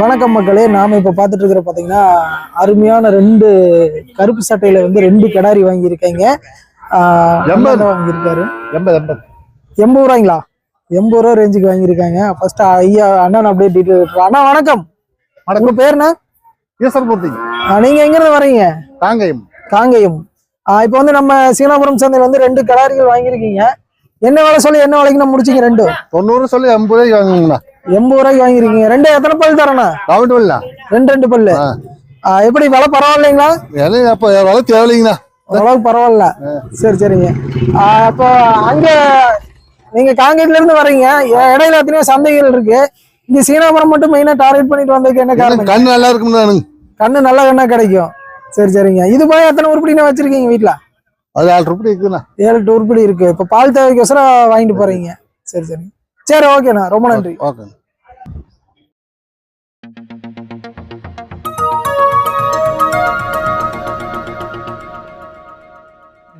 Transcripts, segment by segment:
வணக்கம் மக்களே. நாம இப்ப பார்த்துட்டு இருக்கிற பாத்தீங்கன்னா அருமையான ரெண்டு கருப்பு சட்டையில வந்து ரெண்டு கிடாரி வாங்கியிருக்கீங்க. எண்பது. வாங்கியிருக்காரு? எண்பது எண்பது. எண்பது ரூபாய்ங்களா எண்பது ரூபா ரேஞ்சுக்கு வாங்கியிருக்காங்க. ஃபர்ஸ்ட் ஐயா அண்ணன் அப்படியே டீட்டெயில் அண்ணா வணக்கம். உங்க பேர் என்ன? ஈஸ்வரமூர்த்தி ஆஹ் நீங்க எங்க இருந்து வரீங்க காங்கயம் காங்கயம் இப்போ வந்து நம்ம சீனாபுரம் சந்தையில் வந்து ரெண்டு கிடாரிகள் வாங்கியிருக்கீங்க. என்ன விலை சொல்லி என்ன விலைக்கு நம்ம முடிச்சீங்க ரெண்டு? தொண்ணூறு சொல்லி எண்பது ரூபாய்க்கு வாங்குங்கண்ணா. எண்பது ரூபாய்க்கு வாங்கியிருக்கீங்க. ரெண்டு எத்தனை பல் தரண்ணா? கவுண்ட் வரலாம் ரெண்டு ரெண்டு பல்லு. எப்படி விலை பரவாயில்லைங்களா? விலை அப்போ விலை தேவையில்லைங்கண்ணா. ஓரளவுக்கு பரவாயில்ல. சரி சரிங்க. அப்போ அங்க நீங்க காங்கேயத்துல இருந்து வர்றீங்க. இடையில எத்தனையோ சந்தைகள் இருக்கு. இங்க சீனாபுரம் மட்டும் மெயினா டார்கெட் பண்ணிட்டு வந்ததுக்கு என்ன காரணம்? கண் நல்லா எனக்கு. கண்ணு நல்ல கண்ணா கிடைக்கும். சரி சரிங்க. இது போய் எத்தனை உருப்படினா வச்சிருக்கீங்க வீட்ல? அது ஆறு ரூபாய் இருக்குண்ணா. ஏழு எட்டு உருப்படி இருக்கு. இப்ப பால் தேவைக்கோசரம் வாங்கிட்டு போறீங்க. சரி சரி. சரி ஓகேண்ணா. ரொம்ப நன்றி. ஓகே.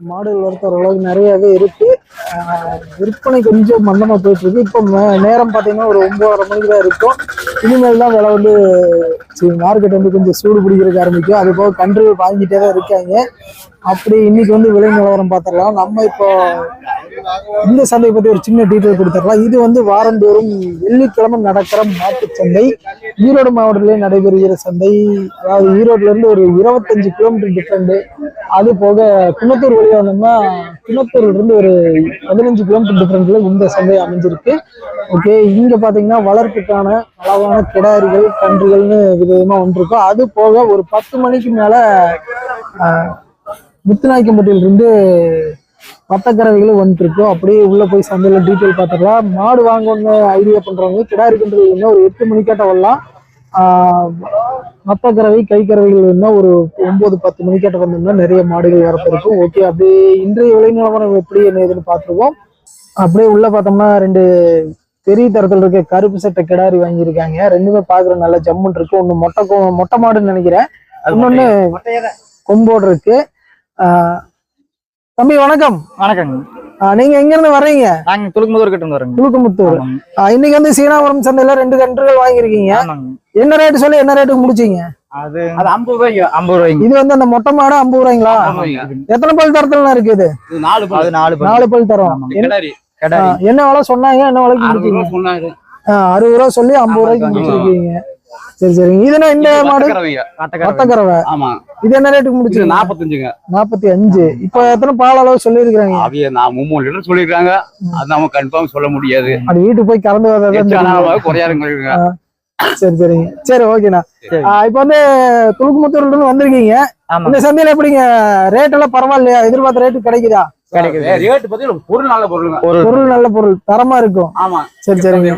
மாடுகள் வளர்த்த ஓரளவுக்கு நிறையவே இருக்கு. விற்பனை கொஞ்சம் மந்தமா போயிட்டு இருக்கு இப்போ நேரம் பார்த்தீங்கன்னா ஒரு ஒன்பதரை மணிக்கு தான் இருக்கும். இனிமேல் தான் விலை வந்து மார்க்கெட் வந்து கொஞ்சம் சூடு பிடிக்கிறதுக்கு ஆரம்பிக்கும். அது போக கன்று வாங்கிட்டே தான் இருக்காங்க. அப்படி இன்னைக்கு வந்து விலை நிலவரம் பார்த்துடலாம். நம்ம இப்போ இந்த சந்தையை பத்தி ஒரு சின்ன டீட்டெயில் கொடுத்துடலாம். இது வந்து வாரந்தோறும் வெள்ளிக்கிழமை நடக்கிற மாட்டு சந்தை. ஈரோடு மாவட்டத்திலே நடைபெறுகிற சந்தை. அதாவது ஈரோட்ல இருந்து ஒரு இருபத்தஞ்சு கிலோமீட்டர் டிஃப்ரெண்ட் அது போக குணத்தூர் வழியா வந்தோம்னா குன்னத்தூர்ல இருந்து ஒரு பதினஞ்சு கிலோமீட்டர் டிஃப்ரெண்ட்ல இந்த சந்தை அமைஞ்சிருக்கு. ஓகே இங்க பாத்தீங்கன்னா வளர்ப்புக்கான அளவான கிடாரிகள் கன்றுகள்னு விதவிதமா ஒன்றிருக்கும். அது போக ஒரு பத்து மணிக்கு மேல ஆஹ், மத்தக்கறவைகளும் வந்துட்டு இருக்கும் அப்படியே உள்ள போய் சந்தையில டீட்டெயில் பார்த்துக்கலாம் மாடு வாங்கணும்னு ஐடியா பண்றவங்க கிடாரி கன்றுகள் வேணும்னா ஒரு எட்டு மணிக்காட்ட வரலாம். ஆஹ் மத்தக்கறவை கை கறவைகள் வேணும்னா ஒரு ஒன்பது பத்து மணிக்காட்ட வந்தோம்னா நிறைய மாடுகள் வரப்ப இருக்கும் ஓகே அப்படியே இன்றைய விலை நிலவரம் எப்படி என்ன ஏதுன்னு பார்த்துருவோம். அப்படியே உள்ள பார்த்தோம்னா ரெண்டு பெரிய தரத்தில் இருக்க கருப்பு சட்டை கிடாரி வாங்கியிருக்காங்க. ரெண்டுமே பார்க்குற நல்ல ஜம்முன் இருக்கு. ஒன்று மொட்டை மொட்டை மாடுன்னு நினைக்கிறேன். இன்னொன்னு கொம்போடு இருக்கு. தம்பி வணக்கம். வணக்கங்க ஆஹ் நீங்க எங்க இருந்து வர்றீங்க? நாங்க துளுக்குமுதூர் கிட்ட இருந்து ஆமாங்க. ஆஹ் இன்னைக்கு வந்து சீனாபுரம் சந்தையில ரெண்டு கன்றுகள் வாங்கியிருக்கீங்க. ஆமாங்க. என்ன ரேட்டு சொல்லி என்ன ரேட்டுக்கு முடிச்சீங்க? அது அது ஐம்பது ரூபாய்க்கு ஐம்பது ரூபாய்க்கு. இது வந்து அந்த மொட்டை மாடு ஐம்பது ரூபாய்ங்களா? எத்தனை பல் தரத்துல இருக்கு இது? நாலு அது நாலு பல். நாலு பல் தரம். என்ன- கிடாரி. ஆஹ் என்ன விலை சொன்னாங்க? என்ன விலைக்கு முடிச்சீங்க? அறுபது ரூபா சொல்லி ஐம்பது ரூபாய்க்கு. முடிச்சிருக்கீங்க. சரி சரிங்க. இது என்ன இந்த மாடு. வட்டக்கறவை. ஆமா. இது என்ன ரேட்டுக்கு இது முடிச்சீங்க நாற்பத்தஞ்சுங்க நாற்பத்தி அஞ்சு. இப்போ எத்தனை பால் அளவு சொல்லியிருக்கிறாங்க? அவைய நான் மும்மூணு லிட்டர் சொல்லியிருக்காங்க அது நம்ம கன்ஃபார்ம் சொல்ல முடியாது. அது வீட்டுக்கு போய் கலந்து வரதான் தெரியும். குறையாருங்க சரி சரிங்க. சரி ஓகேண்ணா. இப்போ வந்து துளுக்குமுத்தூர்ல இருந்து வந்திருக்கீங்க. இந்த சந்தையில எப்படிங்க? ரேட் எல்லாம் பரவாயில்லையா? எதிர்பார்த்த ரேட்டு கிடைக்குதா? கிடைக்குது. ரேட்டு பத்தி பொருள் நல்ல ஒரு பொருள். நல்ல பொருள் தரமா இருக்கும். ஆமா. சரி சரிங்க.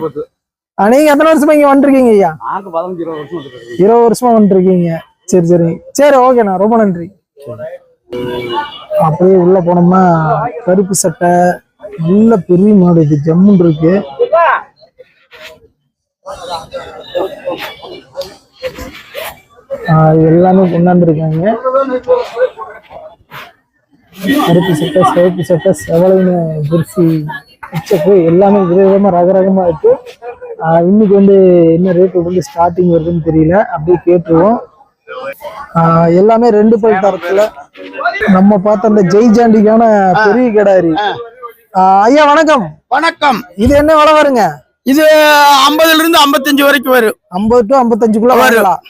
நீங்க எத்தனை வருஷமா இங்க வந்துருக்கீங்க ஐயா? நாங்க பதினஞ்சு இருபது வருஷம் வந்துருக்கு. இருபது வருஷமா வந்துருக்கீங்க. சரி சரி. சரி ஓகேண்ணா ரொம்ப நன்றி. அப்படியே உள்ள போனோம்னா கருப்பு சட்டை நல்ல பெரிய மாடு இது. ஜம்முன் இருக்கு. எல்லாமே கொண்டாந்துருக்காங்க. கருப்பு சட்டை சிவப்பு சட்டை செவலைன்னு ஜெர்சி உச்சப்பு எல்லாமே விதவிதமா ரகரகமா இருக்கு. இருக்குது இன்னைக்கு வந்து என்ன ரேட் வந்து ஸ்டார்டிங் வருதுன்னு தெரியல. அப்படியே கேட்டுருவோம். எல்லாமே ரெண்டு பல் தரத்துல. நம்ம பார்த்த அந்த ஜெய் ஜாண்டிக்கான பெரிய கிடாரி. ஐயா வணக்கம். வணக்கம். இது என்ன விலை வருங்க? இது ஐம்பதுல இருந்து ஐம்பத்தஞ்சு வரைக்கும் வரும். ஐம்பது டு ஐம்பத்தஞ்சுக்குள்ள வரும். வரலாம்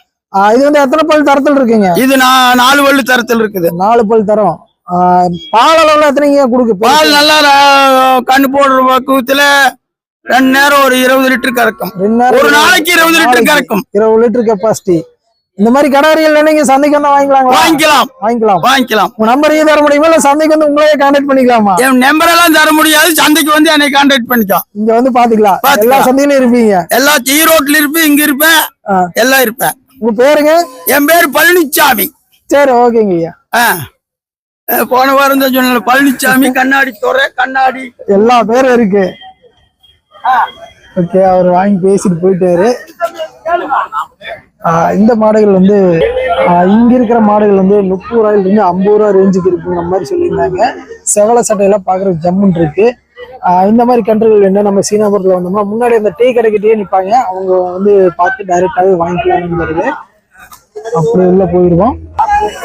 இது வந்து எத்தனை பல் தரத்தில் இருக்குங்க? இது நான் நாலு வள்ளு தரத்தில் இருக்குது. நாலு பல் தரம். பால் அளவுல எத்தனைங்க கொடுக்கு பால் நல்லா கண்ணு போடுற பக்குவத்துல ரெண்டு நேரம் ஒரு இருபது லிட்டர் கறக்கும். ஒரு நாளைக்கு இருபது லிட்டர் கறக்கும். இருபது லிட்டர் கெப்பாசிட்டி இந்த மாதிரி கடாரிகள் நீங்க சந்தைக்கு வந்து வாங்கிக்கலாங்களா? வாங்கிக்கலாம். வாங்கிக்கலாம். வாங்கிக்கலாம். உங்க நம்பரையும் தர முடியுமா? இல்ல சந்தைக்கு வந்து உங்களையே கான்டாக்ட் பண்ணிக்கலாமா? என் நம்பர் எல்லாம் தர முடியாது. சந்தைக்கு வந்து என்னை கான்டாக்ட் பண்ணிக்கோ இங்க வந்து பாத்துக்கலாம். எல்லா. சந்தையிலும் இருப்பீங்க. எல்லா ஈரோட்ல இருப்பேன் இங்க இருப்பேன். எல்லாம் இருப்பேன். உங்க பேருங்க? என் பேர் பழனிச்சாமி. சரி ஓகேங்க ஐயா. போன வாரம் தான் சொன்ன பழனிசாமி கண்ணாடி துறை கண்ணாடி. எல்லா பேரும் இருக்கு. ஓகே அவர் வாங்கி பேசிட்டு போயிட்டாரு. இந்த மாடுகள் வந்து இங்க இருக்கிற மாடுகள் வந்து முப்பது ரூபாயில இருந்து ஐம்பது ரூபா ரேஞ்சுக்கு இருக்குங்கிற மாதிரி சொல்லியிருந்தாங்க. செவல சட்டையெல்லாம் பாக்குறதுக்கு ஜம்முன் இருக்கு. இந்த மாதிரி கன்றுகள் என்ன நம்ம சீனாபுரத்துல வந்தோம்னா முன்னாடி அந்த டீ கடைக்கிட்டே நிப்பாங்க. அவங்க வந்து பார்த்து டைரெக்டாவே வாங்கிக்கலாம்ங்கிறது அப்படி உள்ள போயிடுவோம்.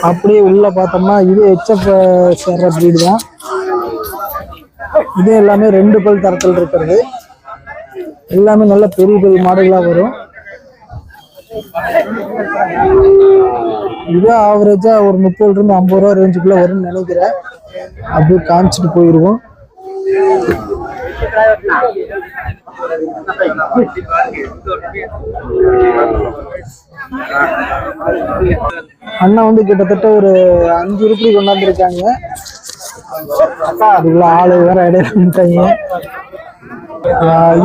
அப்படியே உள்ள பார்த்தோம்னா இது ஹெச்எஃப் சேர்ற ப்ரீடு தான். இது எல்லாமே ரெண்டு பல் தரத்தில் இருக்கிறது. எல்லாமே நல்ல பெரிய பெரிய மாடுகளாக வரும். இது ஆவரேஜா ஒரு முப்பதுல இருந்து ஐம்பது ரூபா ரேஞ்சுக்குள்ள வரும்னு நினைக்கிறேன். அப்படியே காமிச்சிட்டு போயிடுவோம் அண்ணா வந்து கிட்டத்தட்ட ஒரு அஞ்சு உருப்படி கொண்டாந்துருக்காங்க. அதுக்குள்ள ஆளு வேற இடையில நின்னுட்டாங்க.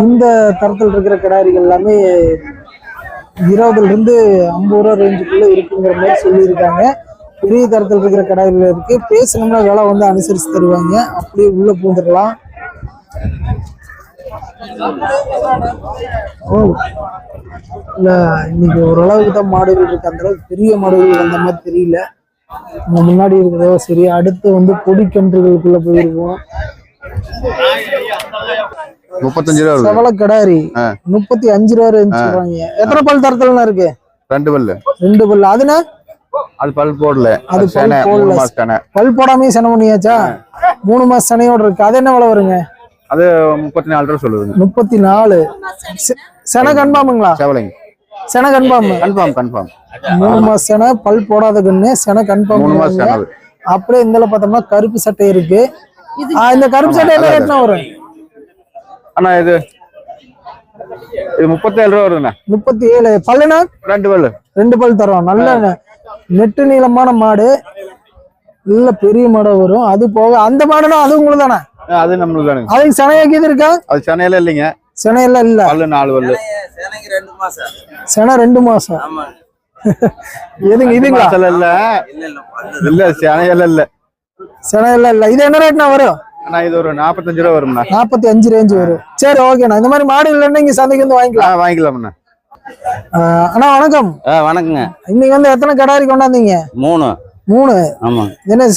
இந்த தரத்தில் இருக்கிற கிடாரிகள் எல்லாமே இருபதுல இருந்து ஐம்பது ரூபா ரேஞ்சுக்குள்ள இருக்குங்கிற மாதிரி சொல்லியிருக்காங்க. பெரிய தரத்தில் இருக்கிற கடாய்கள் இருக்கு. பேசணும்னா விலை வந்து அனுசரிச்சு தருவாங்க. அப்படியே உள்ள பூந்துடலாம். ஓ. இல்ல இன்னைக்கு ஓரளவுக்கு தான் மாடுகள் இருக்கு. அந்த அளவுக்கு பெரிய மாடுகள் அந்த மாதிரி தெரியல. நம்ம முன்னாடி இருக்கிறதோ சரி. அடுத்து வந்து கொடிக்கன்றுகளுக்குள்ள போயிருக்கோம் முப்பத்தஞ்சு ரூபா செவல கிடாரி. முப்பத்தி அஞ்சு ரூபா ரேஞ்ச் சொல்றாங்க எத்தனை பல் தரத்துல இருக்கு? ரெண்டு பல்லு. ரெண்டு பல் அதுனா அது பல் போடல. அது போடல. பல் போடாமே சனை பண்ணியாச்சா? மூணு மாசம் சனையோட இருக்கு. அது என்ன விலை வருங்க? அது முப்பத்தி நாலு ரூபா சொல்லுதுங்க. முப்பத்தி நாலு. செனை கன்பாமுங்களா செவலைங்க செனை கன்பாம் கன்ஃபார்ம் கன்ஃபார்ம். மூணு மாசம் செனை பல் போடாத கண்ணு செனை கன்பாம் மூணு மாசம். அப்படியே இந்த பார்த்தோம்னா கருப்பு சட்டை இருக்கு. இந்த கருப்பு சட்டை என்ன ரேட்னா வரும்? அண்ணா இது இது முப்பத்தேழு ரூபா வருதுண்ணா. முப்பத்தி ஏழு பல்லுனா ரெண்டு பல்லு. ரெண்டு பல் தரோம். நல்ல நெட்டு நீளமான மாடு. நல்ல பெரிய மாடா வரும். அது போக அந்த மாடுனா அது உங்களுக்கு தானே? அது நம்மளுக்கு தானுங்க அதுக்கு செனையாக்கியது இருக்கா? அது சென்னையில இல்லைங்க. செனையெல்லாம் இல்ல. பல்லு நாலு பல்லு. செனை ரெண்டு மாசம். எதுங்க இதுங்களா? மாசம் இல்ல. இல்ல சென்னையில இல்ல. செனையெல்லாம் இல்ல. இது என்ன ரேட்னா வரும்? அண்ணா இது ஒரு நாற்பத்தஞ்சு ரூபா வரும்ண்ணா. நாற்பத்தி அஞ்சு ரேஞ்ச் வரும். சரி ஓகேண்ணா இந்த மாதிரி மாடு இல்லைன்னா இங்க சந்தைக்கு வந்து வாங்கிக்கலாம். வாங்கிக்கலாம்ண்ணா. அண்ணா வணக்கம். வணக்கங்க. இன்னைக்கு வந்து எத்தனை கடாரி கொண்டாந்தீங்க? மூணு. மூணு. ஆமாங்க என்ன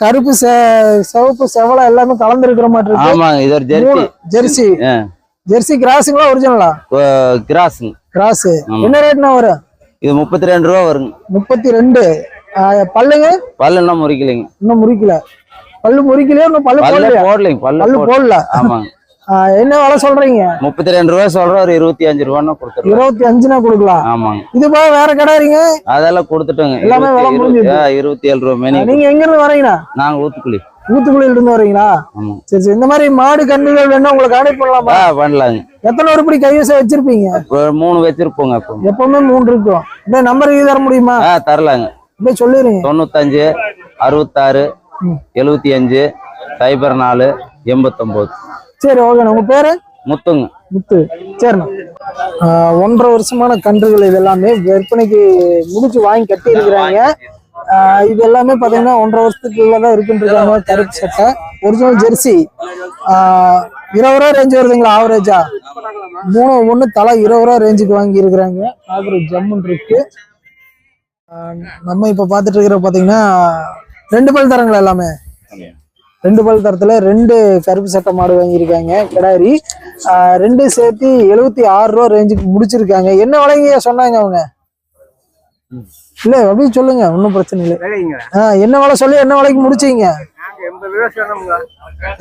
கருப்பு சிவப்பு செவலை எல்லாமே கலந்துருக்கிற மாதிரி இருக்கு. ஆமாங்க இது ஒரு ஜெர்சி. ஜெர்சி. ஜெர்சி கிராஸுங்களா ஒரிஜினலா கிராஸ். ஆமா. என்ன ரேட்னா வரும்? இது முப்பத்தி ரெண்டு ரூபா வருங்க. முப்பத்தி ரெண்டு. பல்லுங்க? பல்லு இன்னும் முறிக்கலைங்க. இன்னும் முறிக்கல. பல்லு முறிக்கலையா இன்னும் பல்லு போடலைங்க பல்லு போட போடல. ஆமாங்க. ஆஹ் என்ன விலை சொல்றீங்க? முப்பத்தி ரெண்டு ரூபா சொல்றோம் ஒரு இருபத்தி அஞ்சு ரூபான்னு கொடுத்துருவோம் இருபத்தி அஞ்சுனா கொடுக்கலாம். ஆமாங்க. இது போக வேற கடாரிங்க அதெல்லாம் கொடுத்துட்டோங்க. எல்லாமே விலை இருபத்தி- முடிஞ்சுது. ஆ, இருபத்தி ஏழு ரூபா மேனி நீங்க எங்க இருந்து வரீங்கண்ணா நாங்க ஊத்துக்குழி. ஊத்துக்குழியில இருந்து வரீங்களா சரி சரி. இந்த மாதிரி மாடு கன்றுகள் வேணா உங்களுக்கு அனுப்பி பண்ணலாமா? பண்ணலாங்க. எத்தனை உருப்படி கைவசம் வச்சிருப்பீங்க? மூணு வச்சிருப்போங்க எப்பவுமே மூணு இருக்கும். நம்பர் இது தர முடியுமா? தரலாங்க. அப்படியே சொல்லிடுங்க. தொண்ணூத்தஞ்சு அறுபத்தாறு எழுபத்தி அஞ்சு சைபர் நாலு எண்பத்தொம்போது. சரி ஓகேண்ணா உங்க பேரு? முத்துங்க. முத்து. சரிண்ணா. ஒன்றரை வருஷமான கன்றுகள் இது எல்லாமே விற்பனைக்கு முடிச்சு வாங்கி கட்டி இருக்கிறாங்க இது எல்லாமே பாத்தீங்கன்னா ஒன்றரை வருஷத்துக்குள்ள தான் இருக்குன்றாங்க கருப்பு சட்டை ஒரிஜினல் ஜெர்சி இருபது ரூபா ரேஞ்ச் வருதுங்களா ஆவரேஜா மூணு ஒண்ணு தலா இருபது ரூபா ரேஞ்சுக்கு வாங்கி இருக்கிறாங்க ஆவரேஜ் ஜம்முன் இருக்கு. நம்ம இப்ப பாத்துட்டு இருக்கிற பாத்தீங்கன்னா ரெண்டு பல் தரங்களா எல்லாமே? ரெண்டு பல் தரத்துல ரெண்டு கருப்பு சட்டை மாடு வாங்கியிருக்காங்க கிடாரி. ரெண்டு சேர்த்து எழுபத்தி ஆறு ரூபா ரேஞ்சுக்கு முடிச்சிருக்காங்க. என்ன விலைங்க சொன்னாங்க அவங்க? இல்ல அப்படியே சொல்லுங்க ஒன்றும் பிரச்சனை இல்லை. ஆஹ் என்ன விலை சொல்லி என்ன விலைக்கு முடிச்சீங்க?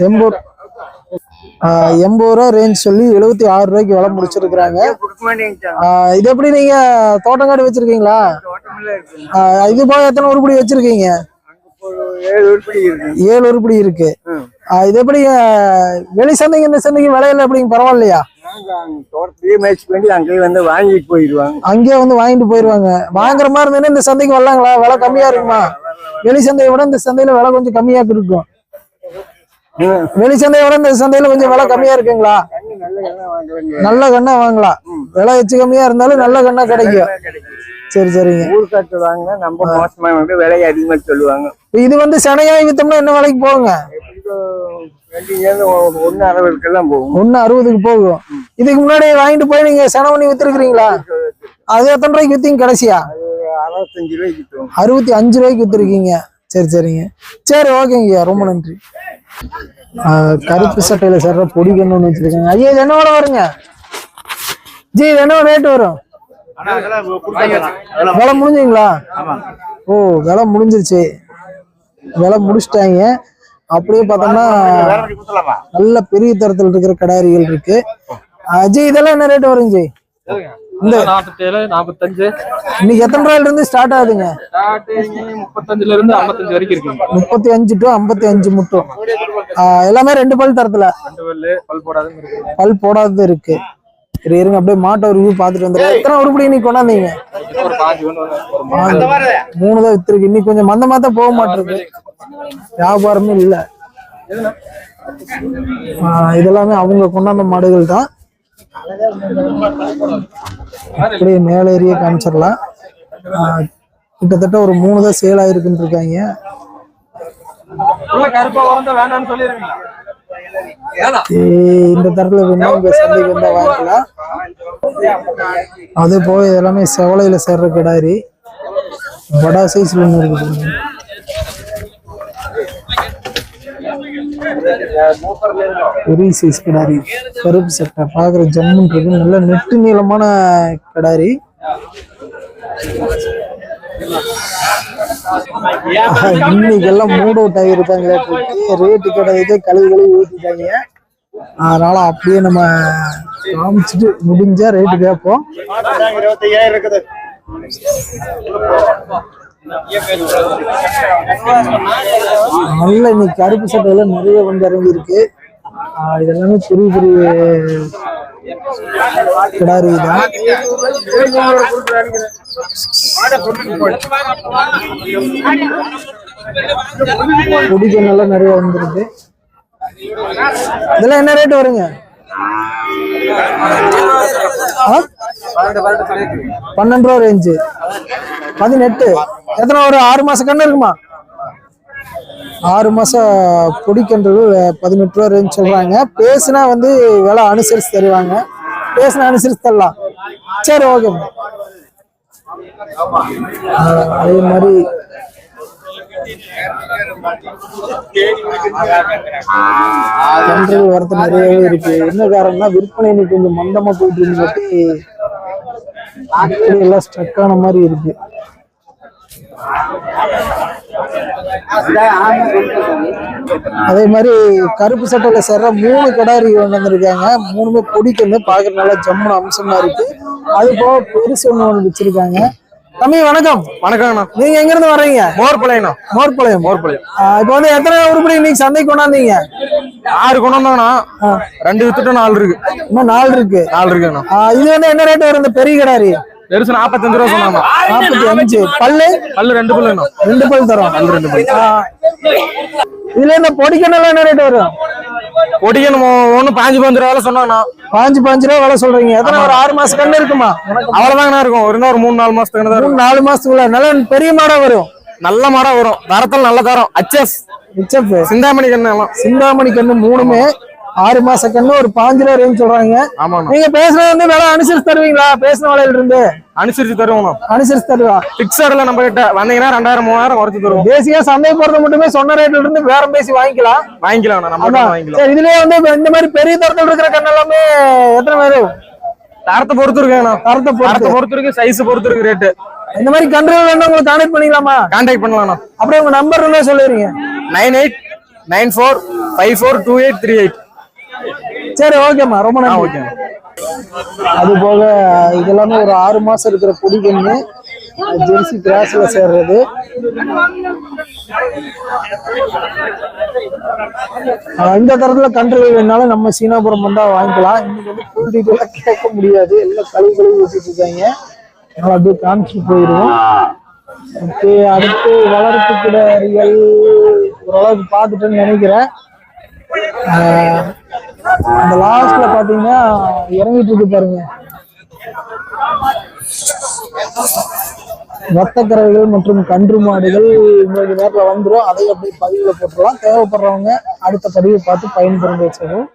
எண்பது எண்பது ரூபா. ரேஞ்ச் சொல்லி எழுபத்தி ஆறு ரூபாய்க்கு விலை முடிச்சிருக்கிறாங்க. இது எப்படி நீங்க தோட்டங்காடு வச்சிருக்கீங்களா? இது போக எத்தனை உருப்படி வச்சிருக்கீங்க? ஏழு உருப்படி இருக்கு. இது எப்படி வெளி சந்தைக்கு இந்த சந்தைக்கு விலையில எப்படிங்க பரவாயில்லையா? அங்கேயே வந்து வாங்கிட்டு போயிடுவாங்க அங்கேயே வந்து வாங்கிட்டு போயிருவாங்க. வாங்குற மாதிரி இருந்ததுன்னா இந்த சந்தைக்கு வரலாங்களா? விலை கம்மியா இருக்குமா? வெளி சந்தையை விட இந்த சந்தையில விலை கொஞ்சம் கம்மியா இருக்கும். வெளி சந்தையை விட இந்த சந்தையில கொஞ்சம் விலை கம்மியா இருக்குங்களா? நல்ல கண்ணா வாங்கலாம். விலை வச்சு கம்மியா இருந்தாலும் நல்ல கண்ணா கிடைக்கும். சரி சரிங்க. ஊர் காட்டு வாங்கினா நம்ம மோசமா வந்து விலை அதிகமா சொல்லுவாங்க. இது வந்து செனையாய் வித்தோம்னா என்ன விலைக்கு போகுங்க? ஒன்னு அளவுக்கெல்லாம் போகும். ஒண்ணு அறுபதுக்கு போகும். இதுக்கு முன்னாடி வாங்கிட்டு போய் நீங்க செனை பண்ணி வித்துருக்கீங்களா அது எத்தனை ரூபாய்க்கு வித்தீங்க கடைசியா? அறுபத்தஞ்சு ரூபாய்க்கு அறுபத்தி அஞ்சு ரூபாய்க்கு வித்துருக்கீங்க. சரி சரிங்க. சரி ஓகேங்கய்யா ரொம்ப நன்றி. கருப்பு சட்டையில சேர்ற பொடி கண்ணு வச்சிருக்காங்க. ஐயா இது என்ன விலை வருங்க? ஜி இது என்ன ரேட் வரும்? விலை முடிஞ்சுங்களா? ஓ விலை முடிஞ்சிருச்சு. விலை முடிச்சிட்டாங்க. அப்படியே பார்த்தோம்னா நல்ல பெரிய தரத்தில் இருக்கிற கடாரிகள் இருக்கு. ஜி இதெல்லாம் என்ன ரேட் வரும் ஜி இந்த நாற்பத்தேழு நாற்பத்தஞ்சு. இன்னைக்கு எத்தனை ரூபாயில இருந்து ஸ்டார்ட் ஆகுதுங்க? ஸ்டார்டிங் முப்பத்தஞ்சுல இருந்து ஐம்பத்தஞ்சு வரைக்கும் இருக்குங்க. முப்பத்தி அஞ்சு டு ஐம்பத்தி அஞ்சு மட்டும் எல்லாமே ரெண்டு பல் தரத்துல? ரெண்டு பல்லு பல் போடாதுன்னு இருக்கு. பல் போடாதது இருக்கு. சரி இருங்க அப்படியே மாட்டை ஒரு வியூ பார்த்துட்டு வந்துடுறேன். எத்தனை உருப்படி இன்னைக்கு கொண்டாந்தீங்க? மூணு தான் வித்துருக்கு. இன்னைக்கு கொஞ்சம் மந்தமா தான் போக மாட்டிருக்கு வியாபாரமே இல்ல. இதெல்லாமே அவங்க கொண்டாந்த மாடுகள் தான். அப்படியே மேலே ஏறிய காமிச்சிடலாம். கிட்டத்தட்ட ஒரு மூணு தான் சேல் ஆயிருக்குன்னு இருக்காங்க. இந்த தரத்துல இங்க சந்தைக்கு வந்தா வாங்கிக்கலாம் அது போக இதெல்லாமே செவலையில சேர்ற கிடாரி. வடா சைஸ்ல ஒண்ணு இருக்குது. பெரிய சைஸ் கிடாரி. கருப்பு சட்டை. பாக்குற ஜம்முன் இருக்கு. நல்ல நெட்டு நீளமான கிடாரி. இன்னைக்கு எல்லாம் மூட் அவுட் ஆகிருக்காங்க ரேட்டு கிடையாது கழுவி கழுவி ஊற்றிட்டாங்க அதனால அப்படியே நம்ம காமிச்சிட்டு முடிஞ்சா ரேட்டு கேட்போம். நல்ல இன்னைக்கு கருப்பு சட்டையில நிறைய வந்து இறங்கி இருக்கு இதெல்லாமே பெரிய பெரிய கிடாரி தான் குடிக்க நல்லா நிறைய வந்துருது இதெல்லாம் என்ன ரேட் வருங்க? பன்னெண்டு ரூபா ரேஞ்சு பதினெட்டு. எத்தனை ஒரு ஆறு மாசம் கண்ணு இருக்குமா? ஆறு மாசம் பொடிக்கன்றது பதினெட்டு ரூபா ரேஞ்ச் சொல்றாங்க. பேசுனா வந்து விலை அனுசரிச்சு தருவாங்க. பேசுனா அனுசரிச்சு தரலாம். சரி ஓகே அதே மாதிரி கன்றுகள் வரத்து நிறையவே இருக்கு. என்ன காரணம்னா விற்பனை இன்னைக்கு கொஞ்சம் மந்தமா போயிட்டு இருக்கு எல்லாம் ஸ்ட்ரக் ஆன மாதிரி இருக்கு. அதே மாதிரி கருப்பு சட்டையில சேர்ற மூணு கடாரி கொண்டு வந்திருக்காங்க. மூணுமே பொடிக்கன்னு பாக்குற நல்லா ஜம்முன அம்சமா இருக்கு. அது போக பெருசு ஒண்ணு ஒண்ணு வச்சிருக்காங்க. தம்பி வணக்கம். வணக்கங்கண்ணா. நீங்க எங்க இருந்து வர்றீங்க? மோர் பழையண்ணா மோர்பாளையம். மோர் பழையம் இப்போ வந்து எத்தனை உருப்படி இன்னைக்கு சந்தைக்கு கொண்டாந்தீங்க? ஆறு கொண்டு வந்தாங்கண்ணா ரெண்டு வித்துட்டு நாலு இருக்கு. இன்னும் நாலு இருக்கு. நாலு இருக்குண்ணா இது வந்து என்ன ரேட் வரும் இந்த பெரிய கடாரி? பெருசு நாற்பத்தஞ்சு ரூபா சொன்னாங்க. நாற்பத்தி அஞ்சு. பல்லு? பல்லு ரெண்டு பல்லுண்ணா ரெண்டு பல் தரும். பல்லு ரெண்டு பல்லு. ஆ. இதுல இந்த பொடிக்கண்ணெல்லாம் என்ன ரேட் வரும்? பொடிக்கு நம்ம ஒண்ணு பாஞ்சு பாஞ்சு ரூபா சொன்னாங்கண்ணா பாஞ்சு பாஞ்சு ரூபா விலை சொல்றீங்க. எத்தனை ஒரு ஆறு மாசம் கண்ணு இருக்குமா? அவ்வளவுதாங்கண்ணா இருக்கும். ஒரு ஒரு மூணு நாலு மாசத்துக்கு தான் மூணு நாலு மாசத்துக்குள்ள நல்ல பெரிய மாடா வரும். நல்ல மாடா வரும். தரத்தில் நல்ல தரம். அச்சஸ் சிந்தாமணி கண்ணு எல்லாம். சிந்தாமணி கண்ணு மூணுமே. ஆறு மாச கண்ணு ஒரு பாஞ்சு ரூபா ரேஞ்ச் சொல்றாங்க நீங்க பேசுறது வந்து விலை அனுசரிச்சு தருவீங்களா? பேசின விலையில இருந்து. அனுசரிச்சு தருவோம்ண்ணா அனுசரிச்சு தருவா? பிக்சர்ல நம்ம கிட்ட. வந்தீங்கன்னா ரெண்டாயிரம் மூவாயிரம் குறைச்சு தருவோம். பேசிக்கா சந்தை போறது மட்டுமே சொன்ன ரேட்ல இருந்து வேற பேசி வாங்கிக்கலாம். வாங்கிக்கலாம் நம்ம. வாங்கிக்கலாம். இதுலயே வந்து இந்த மாதிரி பெரிய தரத்தில் இருக்கிற கண்ணு எல்லாமே எத்தனை பேரும் தரத்தை பொறுத்து இருக்குண்ணா தரத்தை தரத்தை பொறுத்து இருக்கு சைஸ் பொறுத்து இருக்கு ரேட்டு இந்த மாதிரி கன்றுகள் வேணும் உங்களுக்கு கான்டாக்ட் பண்ணிக்கலாமா? கான்டாக்ட் பண்ணலாம்ண்ணா அப்படியே உங்க நம்பர் இருந்தா சொல்லிடுங்க nine eight nine four five four two eight three eight சரி ஓகேம்மா ரொம்ப நன்றி. ஓகே அது போக இதெல்லாமே ஒரு ஆறு மாசம் இருக்கிற பொடி கண்ணு. ஜெர்சி கிராஸ்ல சேர்றது. இந்த தரத்துல கன்றுகள் வேணாலும் நம்ம சீனாபுரம் வந்தா வாங்கிக்கலாம். இன்னைக்கு வந்து ஃபுல் டீட்டெயிலாக கேட்க முடியாது. எல்லாம் கழுவி கழுவி வச்சுட்டு இருக்காங்க. அதனால அப்படியே காமிச்சு போயிடுவோம். ஓகே அடுத்து வளர்ப்பு கிடாரிகள். ஓரளவுக்கு பார்த்துட்டேன்னு நினைக்கிறேன். அந்த லாஸ்ட்ல பாத்தீங்கன்னா இறங்கிட்டு இருக்கு பாருங்க. ரத்தக்கறவைகள் மற்றும் கன்று மாடுகள் இன்னொரு நேரத்தில் வந்துடும் அதை அப்படியே பதிவில் போட்டுடலாம். தேவைப்படுறவங்க அடுத்த பதிவை பார்த்து பயன்பெறுங்க வச்சுக்கணும்